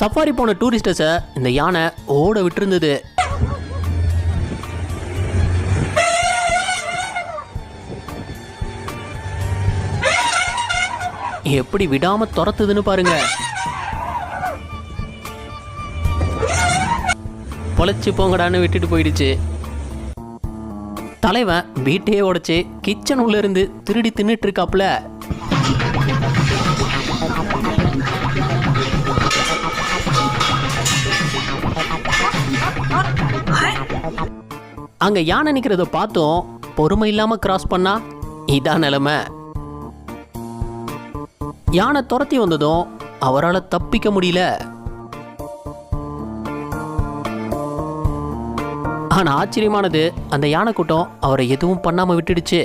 Safari போன டூரிஸ்டர்ஸை இந்த யானை ஓட விட்டுருந்தது. எப்படி விடாம துரத்துதுன்னு பாருங்க. பொழைச்சு போங்கடான்னு விட்டுட்டு போயிடுச்சு. தலைவன் வீட்டையே உடைச்சு கிச்சன் உள்ள இருந்து திருடி தின்னுட்டு இருக்காப்புல. அங்க யானை நிக்கிறத பார்த்தோம். பொறுமை இல்லாம கிராஸ் பண்ணா இதான் நிலைமை. யானை துரத்தி வந்ததும் அவரால் தப்பிக்க முடியல. ஆனா ஆச்சரியமானது அந்த யானை கூட்டம் அவரை எதுவும் பண்ணாம விட்டுடுச்சு.